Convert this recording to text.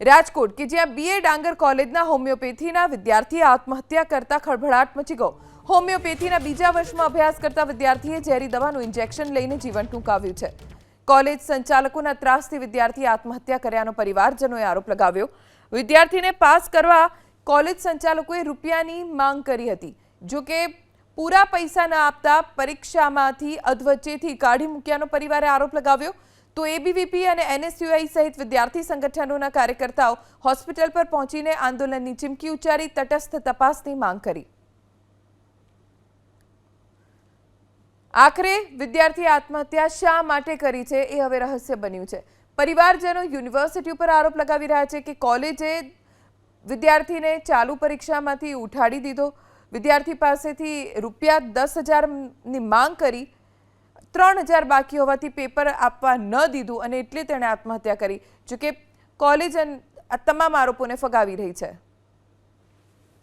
રાજકોટ કે જ્યાં બીએ ડાંગર કોલેજના હોમિયોપેથીના વિદ્યાર્થીએ આત્મહત્યા કરતા ખળભળાટ મચી ગયો. હોમિયોપેથીના બીજા વર્ષમાં અભ્યાસ કરતા વિદ્યાર્થીએ ઝેરી દવાનું ઇન્જેક્શન લઈને જીવન ટૂંકાવ્યું છે. કોલેજ સંચાલકોના ત્રાસથી વિદ્યાર્થીએ આત્મહત્યા કર્યાનો પરિવારજનોએ આરોપ લગાવ્યો. વિદ્યાર્થીને પાસ કરવા કોલેજ સંચાલકોએ રૂપિયાની માંગ કરી હતી. જો કે પૂરા પૈસા ન આપતા પરીક્ષામાંથી અધવચ્ચેથી કાઢી મૂક્યાનો પરિવારે આરોપ લગાવ્યો. તો એબીવીપી અને એનએસયુઆઈ સહિત વિદ્યાર્થી સંગઠનોના કાર્યકર્તાઓ હોસ્પિટલ પર પહોંચીને આંદોલનની ચીમકી ઉચ્ચારી તટસ્થ તપાસની માંગ કરી. આખરે વિદ્યાર્થી આત્મહત્યા શા માટે કરી છે એ હવે રહસ્ય બન્યું છે. પરિવારજનો યુનિવર્સિટી ઉપર આરોપ લગાવી રહ્યા છે કે કોલેજે વિદ્યાર્થીને ચાલુ પરીક્ષામાંથી ઉઠાડી દીધો. વિદ્યાર્થી પાસેથી રૂપિયા દસ હજારની માંગ કરી ત્રણ હજાર બાકી હોવાથી પેપર આપવા ન દીધું અને એટલે તેણે આત્મહત્યા કરી. જોકે કોલેજ આ તમામ આરોપોને ફગાવી રહી છે.